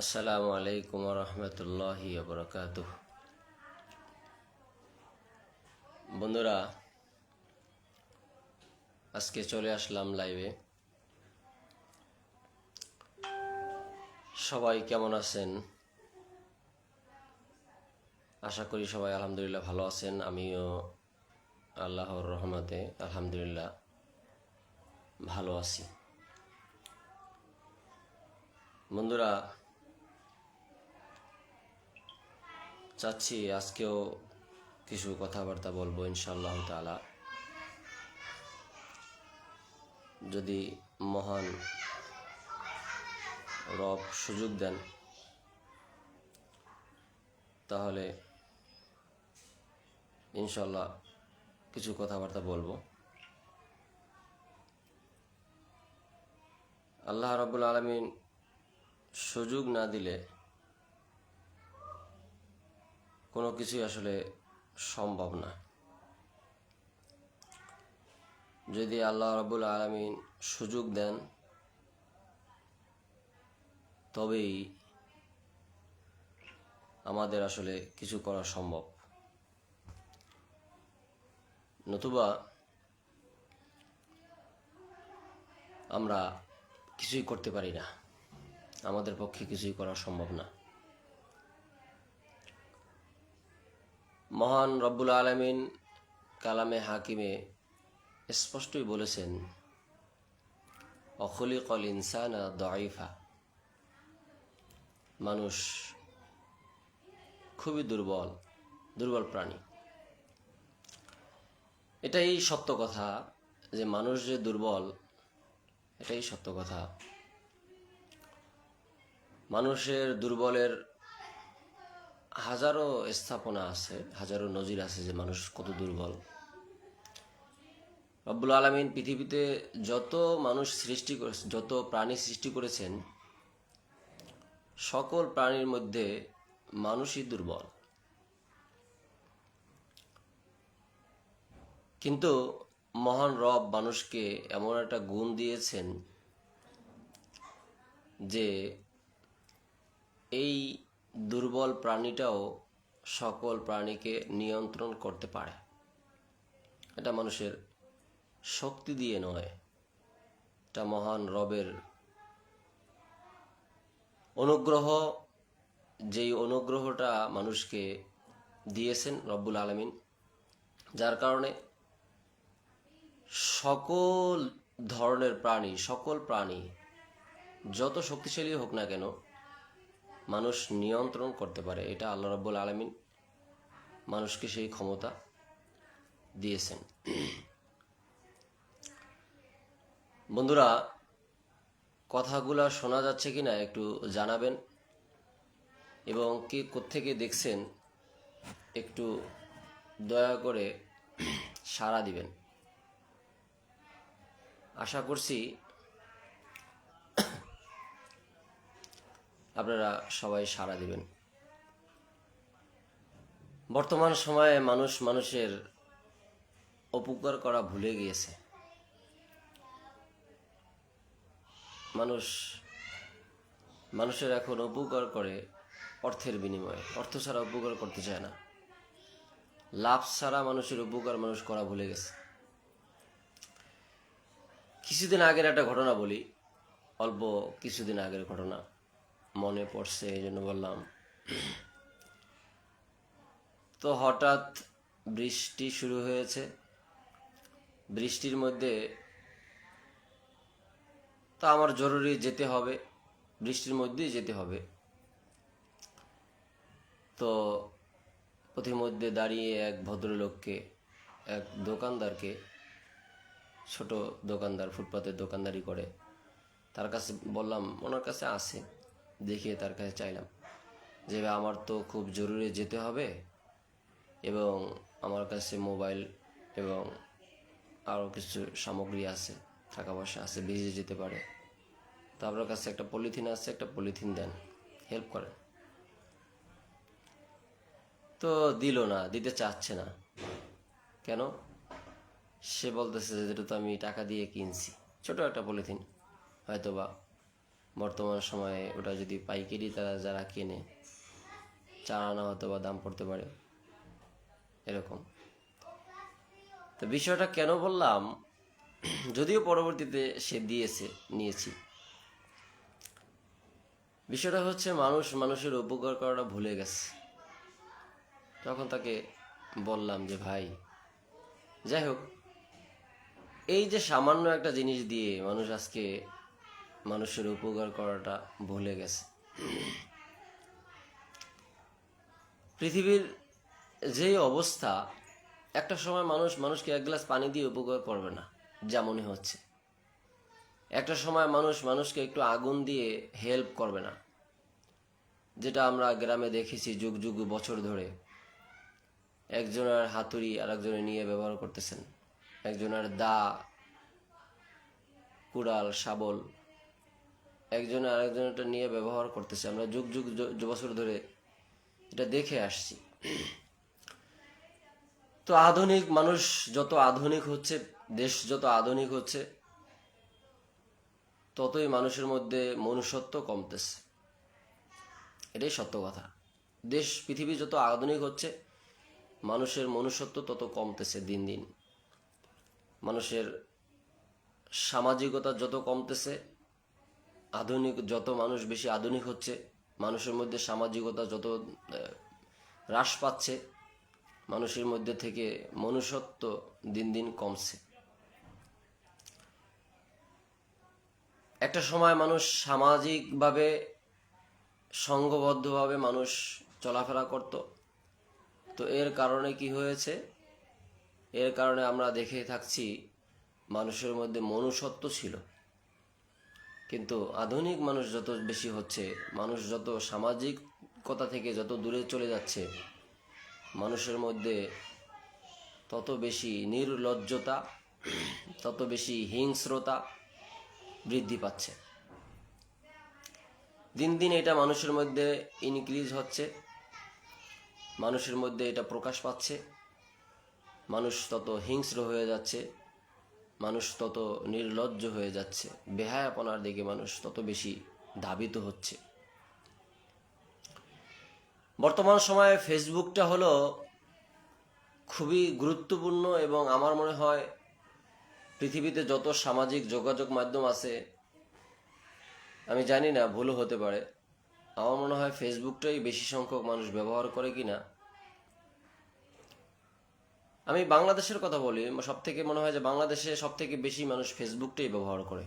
আসসালামু আলাইকুম রহমতুল্লাহি বরকাত বন্ধুরা, আজকে চলে আসলাম লাইভে সবাই কেমন আছেন? আশা করি সবাই আলহামদুলিল্লাহ ভালো আছেন। আমিও আল্লাহর রহমতে আলহামদুলিল্লাহ ভালো আছি। বন্ধুরা চাচ্ছি আজকেও কিছু কথাবার্তা বলব, ইনশাআল্লাহ তালা যদি মহান রব সুযোগ দেন, তাহলে ইনশাল্লাহ কিছু কথাবার্তা বলব। আল্লাহ রবুল আলমিন সুযোগ না দিলে কোনো কিছুই আসলে সম্ভব না। যদি আল্লাহ রবুল আলমিন সুযোগ দেন, তবেই আমাদের আসলে কিছু করা সম্ভব। নতুবা আমরা কিছুই করতে পারি না। আমাদের পক্ষে কিছুই করা সম্ভব না। মহান রব্বুল আলমিন কালামে হাকিমে স্পষ্টই বলেছেন অখলি অখলিকল ইনসানা দয়ফা মানুষ খুবই দুর্বল দুর্বল প্রাণী। এটাই সত্য কথা যে মানুষ যে দুর্বল, এটাই সত্য কথা। মানুষের দুর্বলের হাজারো স্থাপনা আছে, হাজারো নজির আছে যে মানুষ কত দুর্বল। রব্বুল আলমিন পৃথিবীতে যত মানুষ সৃষ্টি যত প্রাণী সৃষ্টি করেছেন, সকল প্রাণীর মধ্যে মানুষই দুর্বল। কিন্তু মহান রব মানুষকে এমন একটা গুণ দিয়েছেন যে এই দুর্বল প্রাণীটাও সকল প্রাণীকে নিয়ন্ত্রণ করতে পারে। এটা মানুষের শক্তি দিয়ে নয়। এটা মহান রবের অনুগ্রহ। যেই অনুগ্রহটা মানুষকে দিয়েছেন রব্বুল আলমিন, যার কারণে সকল ধরনের প্রাণী, সকল প্রাণী যত শক্তিশালী হোক না কেন মানুষ নিয়ন্ত্রণ করতে পারে, এটা আল্লাহ রব্বুল আলমিন মানুষকে সেই ক্ষমতা দিয়েছেন। বন্ধুরা, কথাগুলা শোনা যাচ্ছে কিনা একটু জানাবেন এবং কে কোত্থেকে দেখছেন একটু দয়া করে সাড়া দিবেন। আশা করছি আপনারা সবাই সাড়া দিবেন। বর্তমান সময়ে মানুষ মানুষের অপকার করা ভুলে গিয়েছে। মানুষ, মানুষের এখন উপকার করে অর্থের বিনিময়ে। অর্থ ছাড়া উপকার করতে চায় না। লাভ ছাড়া মানুষের উপকার মানুষ করা ভুলে গেছে। কিছুদিন আগের একটা ঘটনা বলি, অল্প কিছুদিন আগের ঘটনা। মনে পড়ছে, এই জন্য বললাম। তো হঠাৎ বৃষ্টি শুরু হয়েছে। বৃষ্টির মধ্যে তো আমার জরুরি যেতে হবে। বৃষ্টির মধ্যেই যেতে হবে। তো পথিমধ্যে দাঁড়িয়ে এক ভদ্রলোককে, এক দোকানদারকে, ছোট দোকানদার, ফুটপাতের দোকানদারি করে, তার কাছে বললাম, ওনার কাছে আছে দেখিয়ে তার কাছে চাইলাম যে আমার তো খুব জরুরি যেতে হবে এবং আমার কাছে মোবাইল এবং আরও কিছু সামগ্রী আছে, টাকা পয়সা আছে ভিজে যেতে পারে। তো আপনার কাছে একটা পলিথিন আছে, একটা পলিথিন দেন হেল্প করেন। তো দিল না, দিতে চাচ্ছে না। কেন? সে বলতেছে যে এটা তো আমি টাকা দিয়ে কিনছি, ছোট একটা পলিথিন হয়তো বা বর্তমান সময়ে ওটা যদি পাইকারি তারা যারা কেনে, চার আনা হয়তো বা দাম পড়তে পারে। এরকম। তো বিষয়টা কেন বললাম, যদিও পরবর্তীতে সে দিয়েছে, নিয়েছি। বিষয়টা হচ্ছে মানুষ মানুষের উপকার করাটা ভুলে গেছে। তখন তাকে বললাম যে, ভাই, যাই হোক, এই যে সামান্য একটা জিনিস দিয়ে মানুষ আজকে মানুষের উপকার করাটা ভুলে গেছে। পৃথিবীর যে অবস্থা, একটা সময় মানুষ, মানুষকে এক গ্লাস পানি দিয়ে উপকার করবে না যা মনে হচ্ছে। একটা সময় মানুষ, মানুষকে একটু আগুন দিয়ে হেল্প করবে না, যেটা আমরা গ্রামে দেখেছি যুগ যুগ, বছর ধরে। একজনের হাতুড়ি আর একজনে নিয়ে ব্যবহার করতেছেন, একজনের দা, কুড়াল, শাবল একজনে আরেকজনটা নিয়ে ব্যবহার করতেছে। আমরা যুগ যুগ বছর ধরে এটা দেখে আসছি। তো আধুনিক মানুষ যত আধুনিক হচ্ছে, দেশ যত আধুনিক হচ্ছে, ততই মানুষের মধ্যে মনুষ্যত্ব কমতেছে। এটাই সত্য কথা। দেশ, পৃথিবী যত আধুনিক হচ্ছে, মানুষের মনুষ্যত্ব তত কমতেছে দিন দিন। মানুষের সামাজিকতা যত কমতেছে আধুনিক, যত মানুষ বেশি আধুনিক হচ্ছে, মানুষের মধ্যে সামাজিকতা যত হ্রাস পাচ্ছে, মানুষের মধ্যে থেকে মনুষ্যত্ব দিন দিন কমছে। একটা সময় মানুষ সামাজিকভাবে সংঘবদ্ধভাবে মানুষ চলাফেরা করত। তো এর কারণে কি হয়েছে? এর কারণে আমরা দেখে থাকছি, মানুষের মধ্যে মনুষ্যত্ব ছিল। কিন্তু আধুনিক মানুষ যত বেশি হচ্ছে, মানুষ যত সামাজিকতা থেকে যত দূরে চলে যাচ্ছে, মানুষের মধ্যে তত বেশি নির্লজ্জতা, তত বেশি হিংস্রতা বৃদ্ধি পাচ্ছে। দিন দিন এটা মানুষের মধ্যে ইনক্রিজ হচ্ছে, মানুষের মধ্যে এটা প্রকাশ পাচ্ছে, মানুষ তত হিংস্র হয়ে যাচ্ছে। মানুষ তত নির্লজ্জ হয়ে যাচ্ছে। বেহায়াপনার দিকে মানুষ তত বেশি ধাবিত হচ্ছে। বর্তমান সময়ে ফেসবুকটা হলো খুবই গুরুত্বপূর্ণ এবং আমার মনে হয় পৃথিবীতে যত সামাজিক যোগাযোগ মাধ্যম আছে, আমি জানি না, ভুলও হতে পারে। আমার মনে হয় ফেসবুকটাই বেশি সংখ্যক মানুষ ব্যবহার করে কিনা। আমি বাংলাদেশের কথা বলি সব থেকে মনে হয় যে বাংলাদেশে সব থেকে বেশি মানুষ ফেসবুকটাই ব্যবহার করে।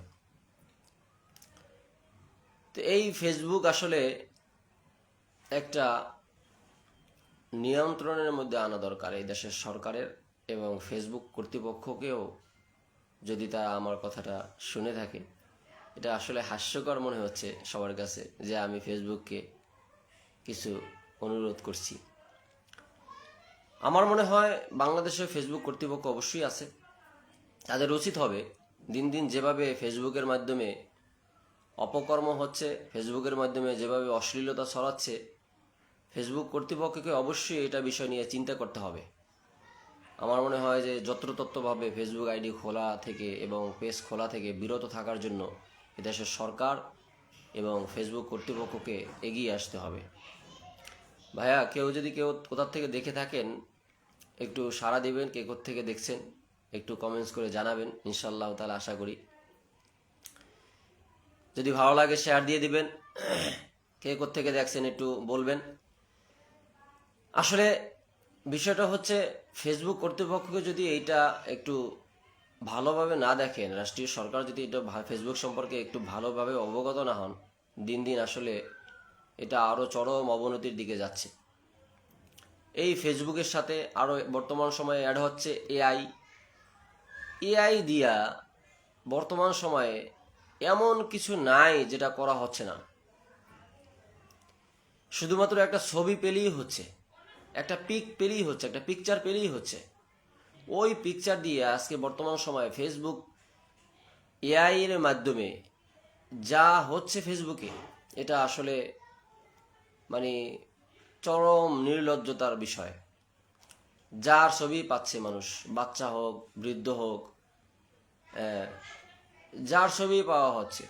তো এই ফেসবুক আসলে একটা নিয়ন্ত্রণের মধ্যে আনা দরকার এই দেশের সরকারের এবং ফেসবুক কর্তৃপক্ষকেও যদি তারা আমার কথাটা শুনে থাকে। এটা আসলে হাস্যকর মনে হচ্ছে সবার কাছে যে আমি ফেসবুককে কিছু অনুরোধ করছি। আমার মনে হয় বাংলাদেশে ফেসবুক কর্তৃপক্ষ অবশ্যই আছে। তাদের উচিত হবে দিন দিন যেভাবে ফেসবুকের মাধ্যমে অপকর্ম হচ্ছে ফেসবুকের মাধ্যমে যেভাবে অশ্লীলতা ছড়াচ্ছে ফেসবুক কর্তৃপক্ষকে অবশ্যই এটা বিষয় নিয়ে চিন্তা করতে হবে। আমার মনে হয় যে যত্রতত্ত্বভাবে ফেসবুক আইডি খোলা থেকে এবং পেজ খোলা থেকে বিরত থাকার জন্য এদেশের সরকার এবং ফেসবুক কর্তৃপক্ষকে এগিয়ে আসতে হবে। ভাইয়া, কেউ যদি কেউ কোথার থেকে দেখে থাকেন একটু সাড়া দিবেন, কে থেকে দেখছেন, একটু কমেন্টস করে জানাবেন ইনশাল্লাহ তাহলে আশা করি। যদি ভালো লাগে শেয়ার দিয়ে দিবেন, কে থেকে দেখছেন একটু বলবেন। আসলে বিষয়টা হচ্ছে ফেসবুক কর্তৃপক্ষকে যদি এইটা একটু ভালোভাবে না দেখেন, রাষ্ট্রীয় সরকার যদি এটা ফেসবুক সম্পর্কে একটু ভালোভাবে অবগত না হন, দিন দিন আসলে এটা আরও চরম অবনতির দিকে যাচ্ছে। এই ফেসবুকের সাথে আরও বর্তমান সময়ে অ্যাড হচ্ছে এআই এআই দিয়া বর্তমান সময়ে এমন কিছু নাই যেটা করা হচ্ছে না। শুধুমাত্র একটা ছবি পেলেই হচ্ছে, একটা পিক পেলেই হচ্ছে, একটা পিকচার পেলেই হচ্ছে। ওই পিকচার দিয়ে আজকে বর্তমান সময়ে ফেসবুক এআই এর মাধ্যমে যা হচ্ছে ফেসবুকে এটা আসলে মানে চরম নির্লজ্জতার বিষয়। যার ছবি পাচ্ছে মানুষ, বাচ্চা হোক, বৃদ্ধ হোক যার ছবি পাওয়া হচ্ছে,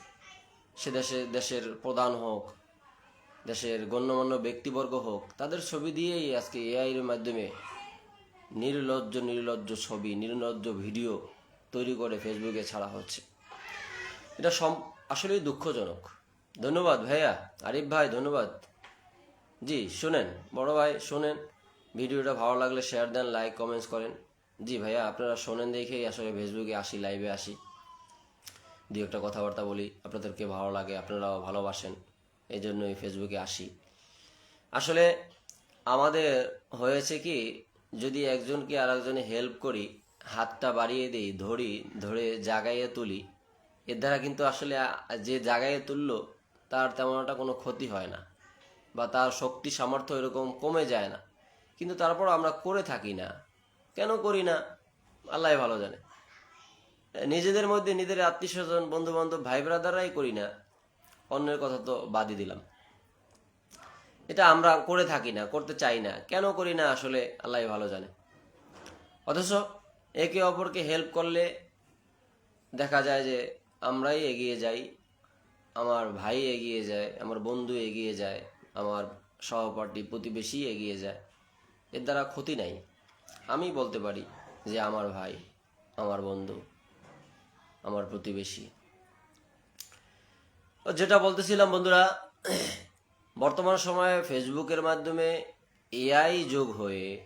সে দেশে, দেশের প্রধান হোক, দেশের গণ্যমান্য ব্যক্তিবর্গ হোক, তাদের ছবি দিয়েই আজকে এআইয়ের মাধ্যমে নির্লজ্জ নির্লজ্জ ছবি, নির্লজ্জ ভিডিও তৈরি করে ফেসবুকে ছাড়া হচ্ছে। এটা আসলেই দুঃখজনক। ধন্যবাদ ভাইয়া। আরিফ ভাই, ধন্যবাদ। জি, শুনেন। বড় ভাই, শোনেন। ভিডিওটা ভালো লাগলে শেয়ার দেন লাইক কমেন্টস করেন। জি, ভাইয়া, আপনারা শোনেন দেখেই আসলে ফেসবুকে আসি লাইভে আসি। দু একটা কথাবার্তা বলি, আপনাদেরকে ভালো লাগে, আপনারাও ভালোবাসেন এই জন্যই ফেসবুকে আসি। আসলে আমাদের হয়েছে কি, যদি একজনকে আর একজনে হেল্প করি, হাতটা বাড়িয়ে দিই, ধরি, ধরে জাগাইয়ে তুলি, এর দ্বারা কিন্তু আসলে যে জাগাইয়ে তুললো, তার তেমন একটা কোনো ক্ষতি হয় না। বা তার শক্তি সামর্থ্য এরকম কমে যায় না। কিন্তু তারপর আমরা করে থাকি না। কেন করি না? আল্লাহ ভালো জানে। নিজেদের মধ্যে নিজেদের আত্মীয় স্বজন বন্ধু বান্ধব ভাই ব্রাদাররাই করি না। অন্যের কথা তো বাদই দিলাম। এটা আমরা করে থাকি না, করতে চাই না। কেন করি না? আসলে আল্লাহ ভালো জানে। অথচ একে অপরকে হেল্প করলে দেখা যায় যে আমরাই এগিয়ে যাই, আমার ভাই এগিয়ে যায়, আমার বন্ধু এগিয়ে যায়। আমার সহপাঠী প্রতিবেশী এগিয়ে যায়। এর দ্বারা ক্ষতি নাই। আমি বলতে পারি যে আমার ভাই, আমার বন্ধু, আমার প্রতিবেশী। যেটা বলতেছিলাম বন্ধুরা, বর্তমান সময়ে ফেসবুকের মাধ্যমে এআই যোগ হয়ে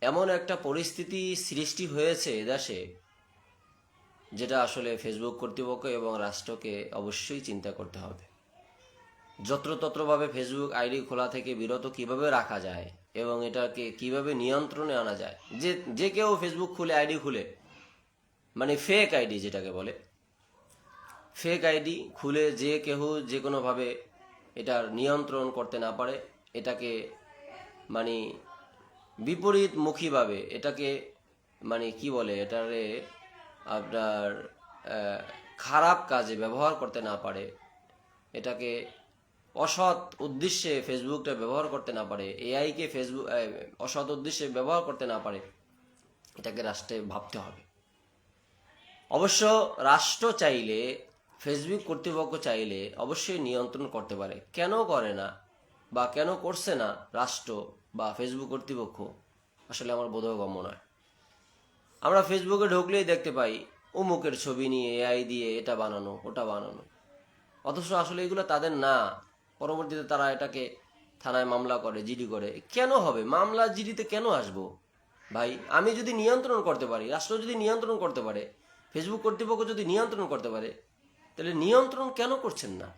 এমন একটা পরিস্থিতি সৃষ্টি হয়েছে দেশে, যেটা আসলে ফেসবুক কর্তৃপক্ষ এবং রাষ্ট্রকে অবশ্যই চিন্তা করতে হবে। যত্রতত্রভাবে ফেসবুক আইডি খোলা থেকে বিরত কীভাবে রাখা যায় এবং এটাকে কীভাবে নিয়ন্ত্রণে আনা যায়। যে যে কেউ ফেসবুক খুলে, আইডি খুলে মানে ফেক আইডি যেটাকে বলে ফেক আইডি খুলে যে কেউ যে কোনোভাবে এটার নিয়ন্ত্রণ করতে না পারে, এটাকে মানে বিপরীতমুখীভাবে এটাকে মানে কি বলে, এটারে আপনার খারাপ কাজে ব্যবহার করতে না পারে, এটাকে অসৎ উদ্দেশ্যে ফেসবুকটা ব্যবহার করতে না পারে এআইকে ফেসবুক অসৎ উদ্দেশ্যে ব্যবহার করতে না পারে, এটাকে রাষ্ট্রে ভাবতে হবে। অবশ্য রাষ্ট্র চাইলে, ফেসবুক কর্তৃপক্ষ চাইলে অবশ্যই নিয়ন্ত্রণ করতে পারে। কেন করে না বা কেন করছে না রাষ্ট্র বা ফেসবুক কর্তৃপক্ষ? আসলে আমার বোধগম্য নয়। আমরা ফেসবুকে ঢুকলেই দেখতে পাই, অমুকের ছবি নিয়ে এআই দিয়ে এটা বানানো, ওটা বানানো। অথচ আসলে এগুলো তাদের না। পরবর্তীতে তারা এটাকে থানায় মামলা করে, জিডি করে। কেন হবে? মামলা জিডিতে কেন আসব? ভাই, আমি যদি নিয়ন্ত্রণ করতে পারি, রাষ্ট্র যদি নিয়ন্ত্রণ করতে পারে ফেসবুক কর্তৃপক্ষ যদি নিয়ন্ত্রণ করতে পারে, তাহলে নিয়ন্ত্রণ কেন করছেন না?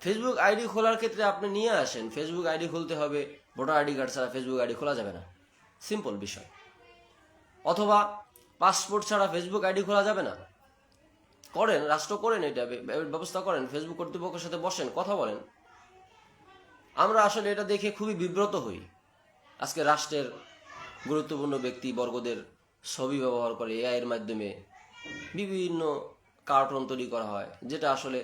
ফেসবুক আইডি খোলার ক্ষেত্রে আপনি নিয়ে আসেন। ফেসবুক আইডি খুলতে হবে, ভোটার আইডি কার্ড ছাড়া ফেসবুক আইডি খোলা যাবে না। সিম্পল বিষয়। অথবা পাসপোর্ট ছাড়া ফেসবুক আইডি খোলা যাবে না। করেন, রাষ্ট্র করেন এটা, ব্যবস্থা করেন। ফেসবুক কর্তৃপক্ষের সাথে বসেন, কথা বলেন। আমরা আসলে এটা দেখে খুবই বিব্রত হই। আজকে রাষ্ট্রের গুরুত্বপূর্ণ ব্যক্তি বর্গদের ছবি ব্যবহার করে এআইয়ের মাধ্যমে বিভিন্ন কার্টুন তৈরি করা হয়, যেটা আসলে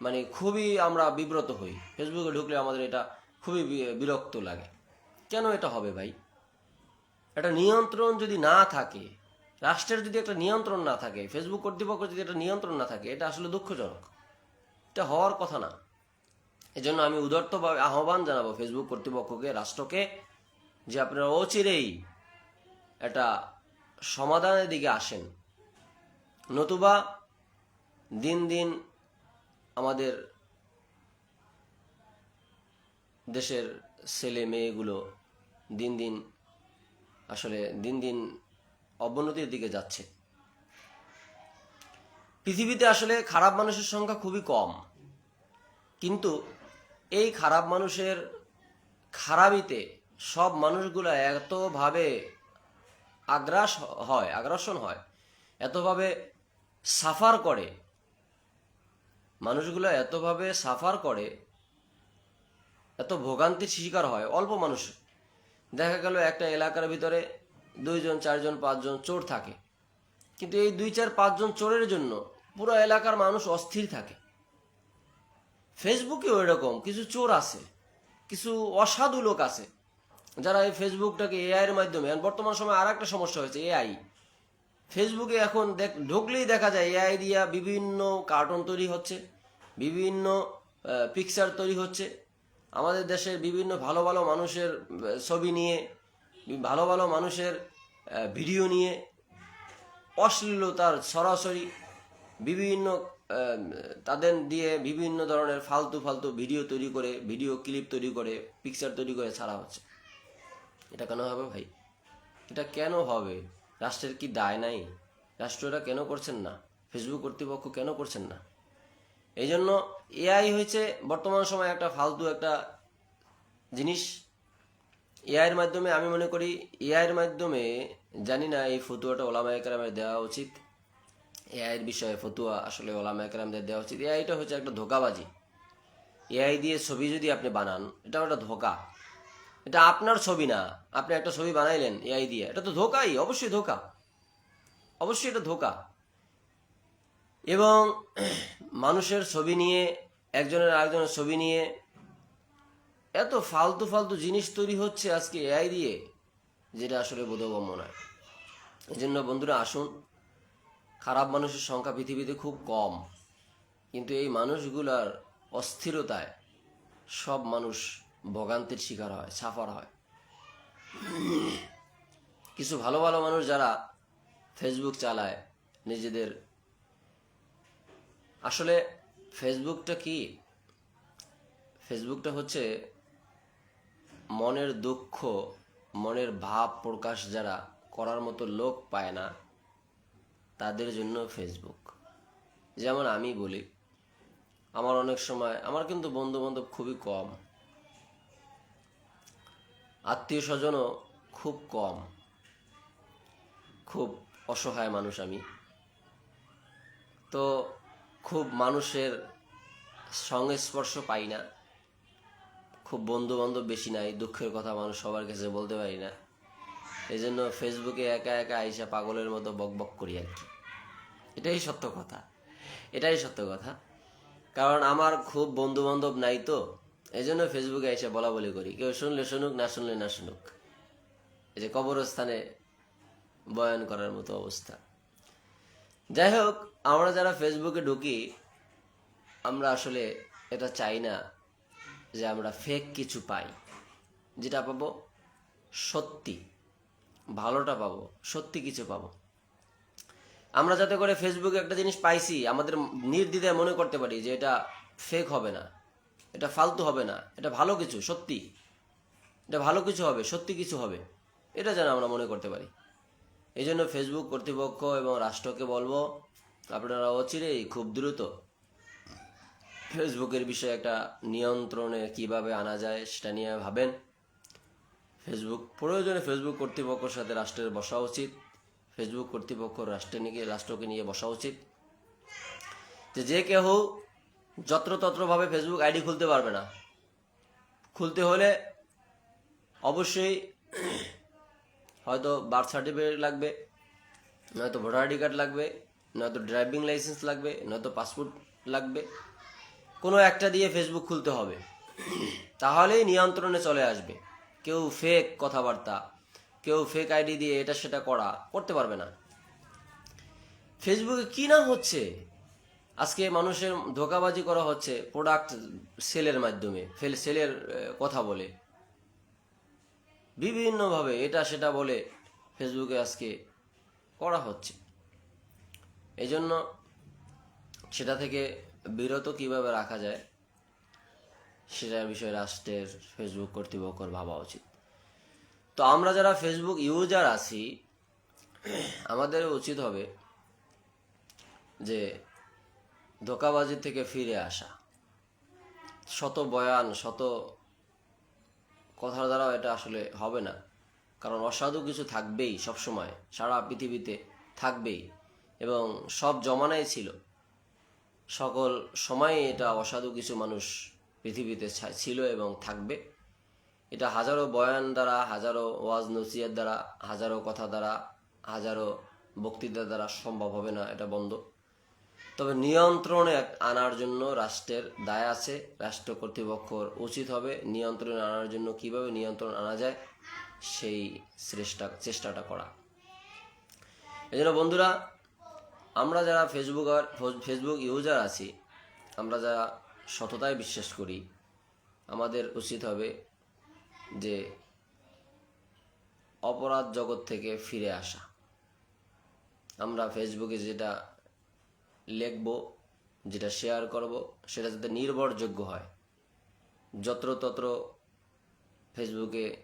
মানে খুবই আমরা বিব্রত হই। ফেসবুকে ঢুকলে আমাদের এটা খুবই বিরক্ত লাগে। কেন এটা হবে ভাই? একটা নিয়ন্ত্রণ যদি না থাকে, রাষ্ট্রের যদি একটা নিয়ন্ত্রণ না থাকে ফেসবুক কর্তৃপক্ষ যদি একটা নিয়ন্ত্রণ না থাকে, এটা আসলে দুঃখজনক। এটা হওয়ার কথা না। এজন্য আমি উদার্তভাবে আহ্বান জানাব ফেসবুক কর্তৃপক্ষকে, রাষ্ট্রকে, যে আপনারা অচিরেই একটা সমাধানের দিকে আসেন। নতুবা দিন দিন আমাদের দেশের ছেলে মেয়েগুলো দিন দিন আসলে দিন দিন অবনতির দিকে যাচ্ছে। পৃথিবীতে আসলে খারাপ মানুষের সংখ্যা খুবই কম। কিন্তু এই খারাপ মানুষের খারাপিতে সব মানুষগুলো এতভাবে আগ্রাস হয়, আগ্রাসন হয়, এতভাবে সাফার করে, মানুষগুলো এতভাবে সাফার করে, এত ভোগান্তির শিকার হয়, অল্প মানুষ। দেখা গেল একটা এলাকার ভিতরে দুইজন, চারজন, পাঁচজন চোর থাকে। কিন্তু এই দুই, চার, পাঁচজন চোরের জন্য পুরো এলাকার মানুষ অস্থির থাকে। ফেসবুকেও এরকম কিছু চোর আছে, কিছু অসাধু লোক আছে, যারা এই ফেসবুকটাকে এআই এর মাধ্যমে বর্তমান সময় আর একটা সমস্যা হয়েছে এআই ফেসবুকে এখন দেখ, ঢুকলেই দেখা যায় এআই দিয়া বিভিন্ন কার্টুন তৈরি হচ্ছে, বিভিন্ন পিকচার তৈরি হচ্ছে। আমাদের দেশের বিভিন্ন ভালো ভালো মানুষের ছবি নিয়ে, ভালো ভালো মানুষের ভিডিও নিয়ে অশ্লীলতার সরাসরি বিভিন্ন তাদের দিয়ে বিভিন্ন ধরনের ফালতু ফালতু ভিডিও তৈরি করে ভিডিও ক্লিপ তৈরি করে পিকচার তৈরি করে ছাড়া হচ্ছে। এটা কেন হবে ভাই? এটা কেন হবে? রাষ্ট্রের কি দায় নাই? রাষ্ট্র এটা কেন করছেন না? ফেসবুক কর্তৃপক্ষ কেন করছেন না? এই জন্য এআই হয়েছে বর্তমান সময় একটা ফালতু একটা জিনিস। এআইয়ের মাধ্যমে আমি মনে করি এআইয়ের মাধ্যমে জানি না এই ফতুয়াটা ওলামা একরামের দেওয়া উচিত। এআইয়ের বিষয়ে ফতুয়া আসলে ওলামা একরামদের দেওয়া উচিত। এআইটা হচ্ছে একটা ধোকাবাজি। এআই দিয়ে ছবি যদি আপনি বানান, এটা একটা ধোকা। এটা আপনার ছবি না, আপনি একটা ছবি বানাইলেন এআই দিয়ে। এটা তো ধোকাই, অবশ্যই ধোকা। অবশ্যই এটা ধোকা। এবং মানুষের ছবি নিয়ে, একজনের আরেকজনের ছবি নিয়ে এত ফালতু ফালতু জিনিস তৈরি হচ্ছে আজকে এআই দিয়ে, যেটা আসলে বোধগম্য নয়। এই জন্য বন্ধুরা আসুন খারাপ মানুষের সংখ্যা পৃথিবীতে খুব কম। কিন্তু এই মানুষগুলার অস্থিরতায় সব মানুষ ভোগান্তির শিকার হয়, সাফার হয়। কিছু ভালো ভালো মানুষ যারা ফেসবুক চালায় নিজেদের, আসলে ফেসবুকটা কি? ফেসবুকটা হচ্ছে মনের দুঃখ, মনের ভাব প্রকাশ যারা করার মতো লোক পায় না। তাদের জন্য ফেসবুক যেমন আমি বলি, আমার অনেক সময়, আমার কিন্তু বন্ধু বান্ধব খুবই কম। আত্মীয় স্বজনও খুব কম। খুব অসহায় মানুষ আমি। তো খুব মানুষের সংস্পর্শ পাই না। খুব বন্ধু বান্ধব বেশি নাই, দুঃখের কথা মানুষ সবার কাছে বলতে পারি না। এই জন্য ফেসবুকে একা একা আইসা পাগলের মতো বক বক করি আর কি। এটাই সত্য কথা। এটাই সত্য কথা। কারণ আমার খুব বন্ধু বান্ধব নাই তো এই জন্য ফেসবুকে এসে বলা বলি করি। কেউ শুনলে শুনুক, না শুনলে না শুনুক। এই যে কবরস্থানে বয়ান করার মতো অবস্থা। যাই হোক, আমরা যারা ফেসবুকে ঢুকি, আমরা আসলে এটা চাই না যে আমরা ফেক কিছু পাই। যেটা পাবো সত্যি। ভালোটা পাবো, সত্যি কিছু পাবো। আমরা যাতে করে ফেসবুকে একটা জিনিস পাইছি, আমাদের নির্দ্বিধায় মনে করতে পারি যে এটা ফেক হবে না, এটা ফালতু হবে না, এটা ভালো কিছু, সত্যি। এটা ভালো কিছু হবে, সত্যি কিছু হবে, এটা যেন আমরা মনে করতে পারি। এই জন্য ফেসবুক কর্তৃপক্ষ এবং রাষ্ট্রকে বলব, আপনারা অচিরেই খুব দ্রুত ফেসবুকের বিষয়ে একটা নিয়ন্ত্রণে কীভাবে আনা যায় সেটা নিয়ে ভাবেন। ফেসবুক প্রয়োজনে ফেসবুক কর্তৃপক্ষের সাথে রাষ্ট্রের বসা উচিত। ফেসবুক কর্তৃপক্ষ রাষ্ট্রে নিয়ে, রাষ্ট্রকে নিয়ে বসা উচিত। যে যে কেউ যত্রতত্রভাবে ফেসবুক আইডি খুলতে পারবে না, খুলতে হলে অবশ্যই হয়তো বার্থ সার্টিফিকেট লাগবে, নয়তো ভোটার আইডি কার্ড লাগবে, নয়তো ড্রাইভিং লাইসেন্স লাগবে, নয়তো পাসপোর্ট লাগবে। কোনো একটা দিয়ে ফেসবুক খুলতে হবে। তাহলেই নিয়ন্ত্রণে চলে আসবে। কেউ ফেক কথাবার্তা, কেউ ফেক আইডি দিয়ে এটা সেটা করা, করতে পারবে না। ফেসবুকে কি না হচ্ছে? আজকে মানুষের ধোকাবাজি করা হচ্ছে প্রোডাক্ট সেলের মাধ্যমে ফেল সেলের কথা বলে। বিভিন্নভাবে এটা সেটা বলে ফেসবুকে আজকে করা হচ্ছে। এই জন্য সেটা থেকে বিরত কীভাবে রাখা যায় সেটার বিষয়ে রাষ্ট্রের ফেসবুক কর্তৃপক্ষের ভাবা উচিত। তো আমরা যারা ফেসবুক ইউজার আছি, আমাদের উচিত হবে যে ধোকাবাজি থেকে ফিরে আসা। শত বয়ান, শত কথার দ্বারাও এটা আসলে হবে না। কারণ অসাধু কিছু থাকবেই সব সময় সারা পৃথিবীতে থাকবেই। এবং সব জমানায় ছিল। সকল সময়ে এটা অসাধু কিছু মানুষ পৃথিবীতে ছিল এবং থাকবে। এটা হাজারো বয়ান দ্বারা, হাজারো ওয়াজ নসিয়ার দ্বারা, হাজারো কথা দ্বারা, হাজারো বক্তৃতা দ্বারা সম্ভব হবে না এটা বন্ধ। তবে নিয়ন্ত্রণে আনার জন্য রাষ্ট্রের দায় আছে, রাষ্ট্র কর্তৃপক্ষর উচিত হবে নিয়ন্ত্রণে আনার জন্য কীভাবে নিয়ন্ত্রণ আনা যায় সেই চেষ্টা চেষ্টাটা করা। এই জন্য বন্ধুরা, আমরা যারা ফেসবুক আর ফেসবুক ইউজার আছি, আমরা যারা সততায় বিশ্বাস করি, আমাদের উচিত হবে যে অপরাধ জগৎ থেকে ফিরে আসা। আমরা ফেসবুকে যেটা লিখব, যেটা শেয়ার করব, সেটা যাতে নির্ভরযোগ্য হয়। যত্রতত্র ফেসবুকে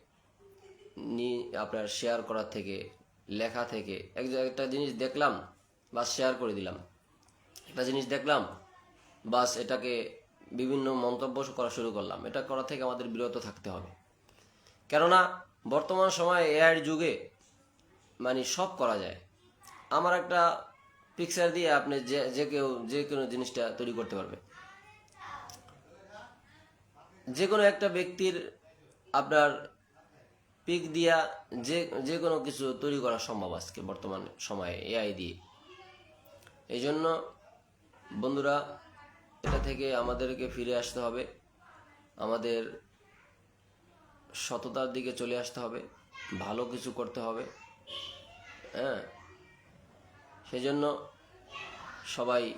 নি, আপনার শেয়ার করার থেকে, লেখা থেকে এক একটা জিনিস দেখলাম বা শেয়ার করে দিলাম। একটা জিনিস দেখলাম, বাস এটাকে বিভিন্ন মন্তব্য করা শুরু করলাম। এটা করা থেকে আমাদের বিরত থাকতে হবে। কেননা, বর্তমান সময়ে এআইয়ের যুগে মানে সব করা যায়। আমার একটা পিকচার দিয়ে আপনি যে যে কেউ, যে কোনো জিনিসটা তৈরি করতে পারবে। যে কোনো একটা ব্যক্তির আপনার পিক দিয়া যে যে কোনো কিছু তৈরি করা সম্ভব আজকে বর্তমান সময়ে এআই দিয়ে। এই জন্য বন্ধুরা এটা থেকে আমাদেরকে ফিরে আসতে হবে। আমাদের সততার দিকে চলে আসতে হবে। ভালো কিছু করতে হবে। হ্যাঁ? সেই জন্য সবাই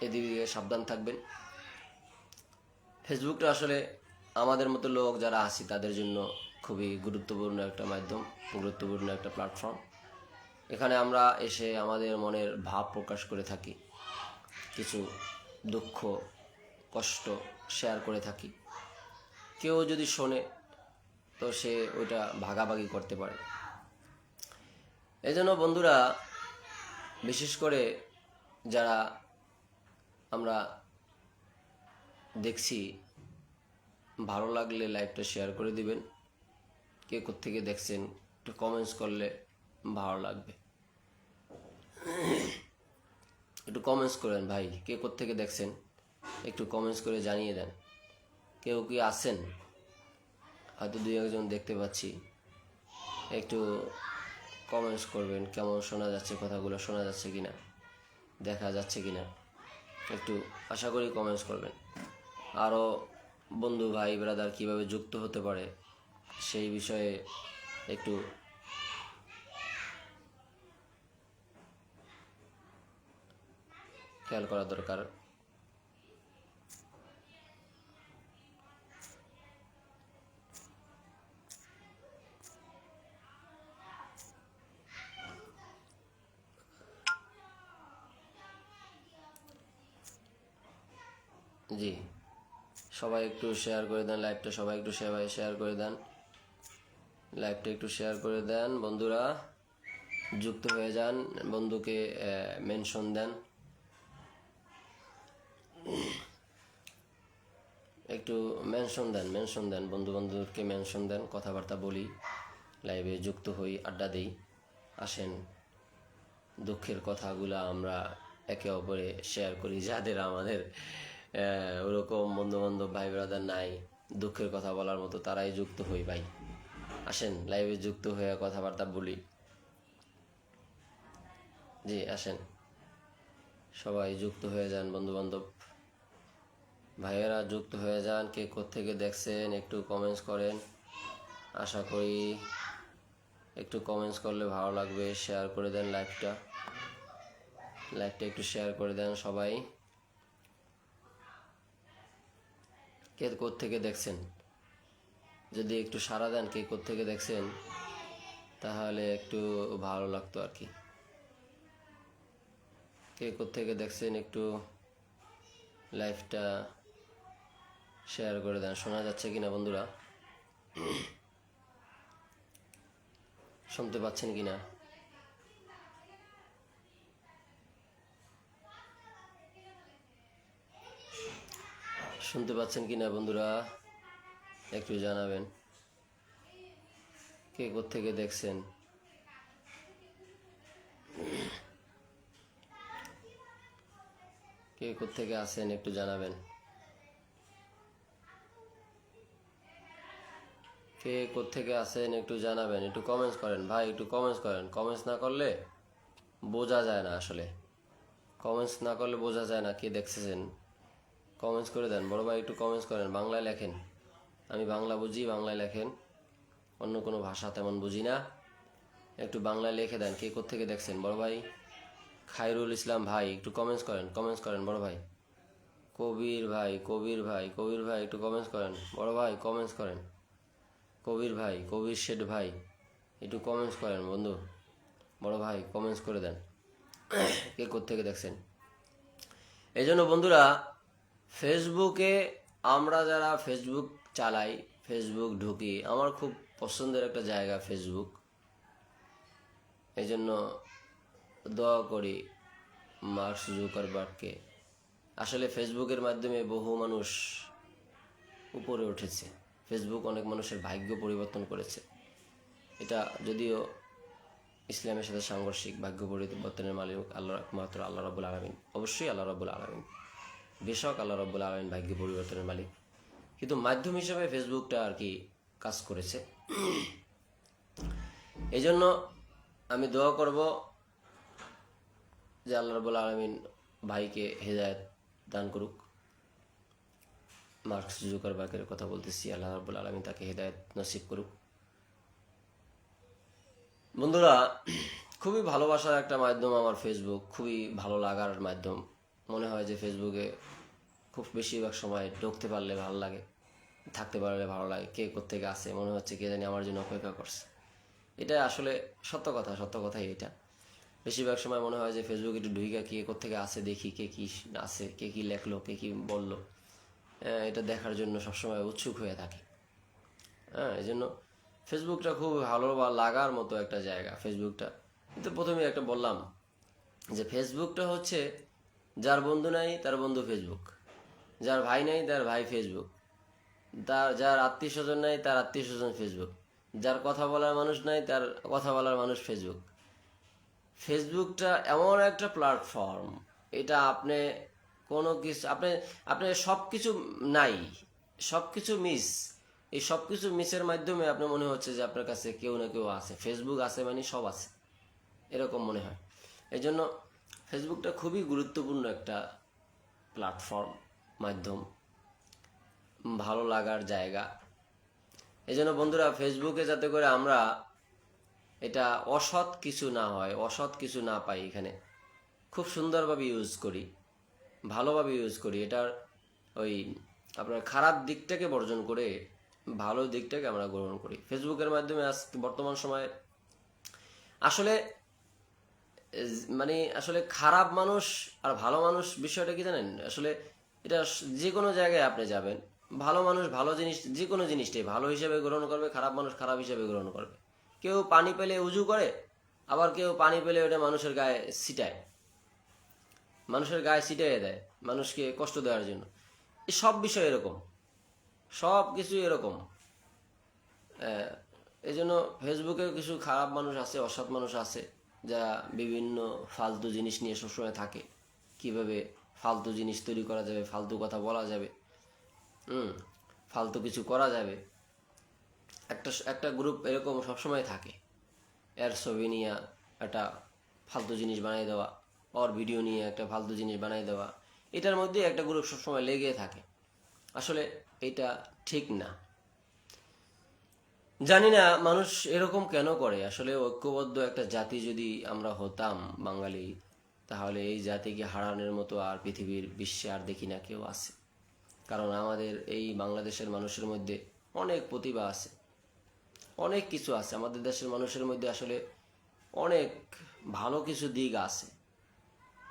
এদিকে সাবধান থাকবেন। ফেসবুকটা আসলে আমাদের মতো লোক যারা আছি, তাদের জন্য খুবই গুরুত্বপূর্ণ একটা মাধ্যম, গুরুত্বপূর্ণ একটা প্ল্যাটফর্ম এখানে আমরা এসে আমাদের মনের ভাব প্রকাশ করে থাকি। কিছু দুঃখ, কষ্ট শেয়ার করে থাকি। কেউ যদি শোনে, তো সে ওইটা ভাগাভাগি করতে পারে। এই জন্য বন্ধুরা, বিশেষ করে যারা আমরা দেখছি, ভালো লাগলে লাইভটা শেয়ার করে দিবেন। কে থেকে দেখছেন, একটু কমেন্টস করলে ভালো লাগবে। একটু কমেন্টস করেন ভাই, কে থেকে দেখছেন? একটু কমেন্টস করে জানিয়ে দেন। কেউ কি আছেন? হয়তো দুই একজন দেখতে পাচ্ছি। একটু কমেন্টস করবেন, কেমন শোনা যাচ্ছে কথাগুলো, শোনা যাচ্ছে কিনা, দেখা যাচ্ছে কিনা। একটু আশা করি কমেন্টস করবেন। আরও বন্ধু ভাই ব্রাদার কীভাবে যুক্ত হতে পারে, সেই বিষয়ে একটু খেয়াল করা দরকার। জি, সবাই একটু শেয়ার করে দেন লাইভটা সবাই একটু সবাই শেয়ার করে দেন। লাইভটা একটু শেয়ার করে দেন, বন্ধুরা। যুক্ত হয়ে যান, বন্ধুকে মেনশন দেন। একটু মেনশন দেন মেনশন দেন বন্ধু বান্ধবকে মেনশন দেন, কথাবার্তা বলি লাইভে যুক্ত হই, আড্ডা দিই, আসেন। দুঃখের কথাগুলো আমরা একে অপরে শেয়ার করি, যাদের আমাদের ওরকম বন্ধু বান্ধব ভাই ব্রাদার নাই, দুঃখের কথা বলার মতো তারাই যুক্ত হই ভাই। আসেন লাইভে যুক্ত হয়ে কথাবার্তা বলি। জি, আসেন। সবাই যুক্ত হয়ে যান বন্ধু বান্ধব ভাইয়েরা যুক্ত হয়ে যান, কে থেকে দেখছেন একটু কমেন্টস করেন। আশা করি একটু কমেন্টস করলে ভালো লাগবে শেয়ার করে দেন লাইভটা লাইভটা একটু শেয়ার করে দেন সবাই। কে থেকে দেখছেন? যদি একটু সারা দেন কে থেকে দেখছেন, তাহলে একটু ভালো লাগতো আর কি। কে থেকে দেখছেন একটু লাইভটা শেয়ার করে দেন। শোনা যাচ্ছে কিনা বন্ধুরা? শুনতে পাচ্ছেন কিনা? শুনতে পাচ্ছেন কিনা বন্ধুরা? একটু জানাবেন। কে থেকে দেখছেন? কে থেকে আছেন একটু জানাবেন। কে থেকে আসেন একটু জানাবেন, একটু কমেন্টস করেন। ভাই, একটু কমেন্টস করেন। কমেন্টস না করলে বোঝা যায় না আসলে। কমেন্টস না করলে বোঝা যায় না কে দেখতেছেন। কমেন্টস করে দেন। বড় ভাই, একটু কমেন্টস করেন। বাংলায় লেখেন। আমি বাংলা বুঝি, বাংলায় লেখেন। অন্য কোনো ভাষা তেমন বুঝি না। একটু বাংলায় লিখে দেন কে থেকে দেখছেন। বড় ভাই, খায়রুল ইসলাম ভাই, একটু কমেন্টস করেন। কমেন্টস করেন, বড় ভাই। কবির ভাই কবির ভাই কবির ভাই, একটু কমেন্টস করেন। বড় ভাই কমেন্টস করেন। কবির ভাই, কবির শেঠ ভাই, একটু কমেন্টস করেন বন্ধু। বড় ভাই কমেন্টস করে দেন। কে থেকে দেখছেন? এই জন্য বন্ধুরা, ফেসবুকে আমরা যারা ফেসবুক চালাই, ফেসবুক ঢুকি, আমার খুব পছন্দের একটা জায়গা ফেসবুক। এই জন্য দোয়া করি মার্ক জুকারবার্গকে। আসলে ফেসবুকের মাধ্যমে বহু মানুষ উপরে উঠেছে। ফেসবুক অনেক মানুষের ভাগ্য পরিবর্তন করেছে। এটা যদিও ইসলামের সাথে সাংঘর্ষিক ভাগ্য পরিবর্তনের মালিক আল্লাহ একমাত্র আল্লাহ রব্বুল আলমিন। অবশ্যই আল্লাহ রব্বুল আলমিন। বেশক আল্লাহ রব্বুল আলমিন ভাগ্য পরিবর্তনের মালিক। কিন্তু মাধ্যম হিসেবে ফেসবুকটা আর কি কাজ করেছে। এই জন্য আমি দোয়া করব যে আল্লাহ রব্বুল আলমিন ভাইকে হেদায়ত দান করুক। মার্কস জুকারবার্গের কথা বলতেছি, আল্লাহ রব্বুল আলমিন তাকে হেদায়ত নসিব করুক। বন্ধুরা, খুবই ভালোবাসার একটা মাধ্যম আমার ফেসবুক খুবই ভালো লাগার মাধ্যম। মনে হয় যে ফেসবুকে খুব বেশিরভাগ সময় ঢুকতে পারলে ভালো লাগে, থাকতে পারলে ভালো লাগে, কে কোথেকে আসে মনে হচ্ছে কে জানি আমার জন্য অপেক্ষা করছে। এটা আসলে সত্য কথা, সত্য কথাই এটা। বেশিরভাগ সময় মনে হয় যে ফেসবুকে একটু ঢুইকা কে কোথেকে আসে দেখি কে কী আছে, কে কী লেখলো, কে কী বলল। এটা দেখার জন্য সবসময় উৎসুক হয়ে থাকি। হ্যাঁ এই জন্য ফেসবুকটা খুব ভালো বা লাগার মতো একটা জায়গা ফেসবুকটা। কিন্তু প্রথমে একটা বললাম যে ফেসবুকটা হচ্ছে যার বন্ধু নাই, তার বন্ধু ফেসবুক। যার ভাই নাই, তার ভাই ফেসবুক। তার, যার আত্মীয় স্বজন নাই, তার আত্মীয় স্বজন ফেসবুক। যার কথা বলার মানুষ নাই, তার কথা বলার মানুষ ফেসবুক। ফেসবুকটা এমন একটা প্ল্যাটফর্ম এটা আপনি কোনো কিছু আপনি আপনি সব কিছু নাই সব কিছু মিস এই সব কিছু মিসের মাধ্যমে আপনার মনে হচ্ছে যে আপনার কাছে কেউ না কেউ আছে। ফেসবুক আছে মানে সব আছে। এরকম মনে হয়। এই জন্য ফেসবুকটা খুবই গুরুত্বপূর্ণ একটা প্ল্যাটফর্ম মাধ্যম, ভালো লাগার জায়গা। এই জন্য বন্ধুরা ফেসবুকে যাতে করে আমরা এটা অসৎ কিছু না হয়, অসৎ কিছু না পাই এখানে, খুব সুন্দরভাবে ইউজ করি। ভালোভাবে ইউজ করি। এটার ওই আপনার খারাপ দিকটাকে বর্জন করে ভালো দিকটাকে আমরা গ্রহণ করি। ফেসবুকের মাধ্যমে আজ বর্তমান সময়ে আসলে মানে আসলে খারাপ মানুষ আর ভালো মানুষ বিষয়টা কি জানেন? আসলে এটা যে কোনো জায়গায় আপনি যাবেন। ভালো মানুষ ভালো জিনিস যে কোনো জিনিসটাই ভালো হিসেবে গ্রহণ করবে, খারাপ মানুষ খারাপ হিসেবে গ্রহণ করবে। কেউ পানি পেলে উজু করে, আবার কেউ পানি পেলে ওটা মানুষের গায়ে ছিটায়। মানুষের গায়ে ছিটিয়ে দেয়, মানুষকে কষ্ট দেওয়ার জন্য। এই সব বিষয় এরকম। সব কিছু এরকম। এই জন্য ফেসবুকে কিছু খারাপ মানুষ আছে, অসৎ মানুষ আছে, যা বিভিন্ন ফালতু জিনিস নিয়ে সবসময় থাকে। কীভাবে ফালতু জিনিস তৈরি করা যাবে, ফালতু কথা বলা যাবে, হুম, ফালতু কিছু করা যাবে। একটা একটা গ্রুপ এরকম সবসময় থাকে। এর ছবি নিয়ে একটা ফালতু জিনিস বানিয়ে দেওয়া। ওর ভিডিও নিয়ে একটা ফালতু জিনিস বানিয়ে দেওয়া, এটার মধ্যে একটা গ্রুপ সবসময় লেগে থাকে। আসলে এটা ঠিক না। জানি না মানুষ এরকম কেন করে। আসলে ঐক্যবদ্ধ একটা জাতি যদি আমরা হতাম বাঙালি, তাহলে এই জাতিকে হারানোর মতো আর পৃথিবীর বিশ্বে আর দেখি না কেউ আছে। কারণ আমাদের এই বাংলাদেশের মানুষের মধ্যে অনেক প্রতিভা আছে। অনেক কিছু আছে। আমাদের দেশের মানুষের মধ্যে আসলে অনেক ভালো কিছু দিক আছে।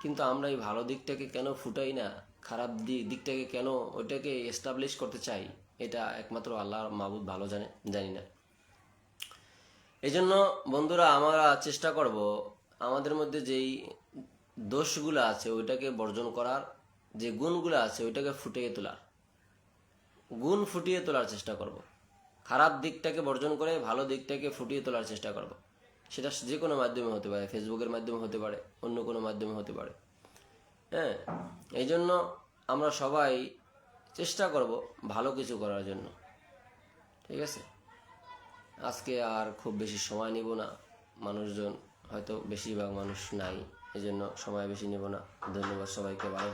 কিন্তু আমরা এই ভালো দিকটাকে কেন ফুটাই না? খারাপ দিক দিকটাকে কেন ওইটাকে এস্টাবলিশ করতে চাই? এটা একমাত্র আল্লাহ মাহবুদ ভালো জানে, জানি না। এই জন্য বন্ধুরা, আমরা চেষ্টা করব আমাদের মধ্যে যেই দোষগুলো আছে ওইটাকে বর্জন করার, যে গুণগুলো আছে ওইটাকে ফুটিয়ে তোলার। গুণ ফুটিয়ে তোলার চেষ্টা করব। খারাপ দিকটাকে বর্জন করে ভালো দিকটাকে ফুটিয়ে তোলার চেষ্টা করব। সেটা যে কোনো মাধ্যমে হতে পারে ফেসবুকের মাধ্যমে হতে পারে, অন্য কোনো মাধ্যমে হতে পারে। হ্যাঁ? এই জন্য আমরা সবাই চেষ্টা করব ভালো কিছু করার জন্য। ঠিক আছে? আজকে আর খুব বেশি সময় নিব না। মানুষজন হয়তো বেশিরভাগ মানুষ নাই এই জন্য সময় বেশি নেব না। ধন্যবাদ সবাইকে, ভালো।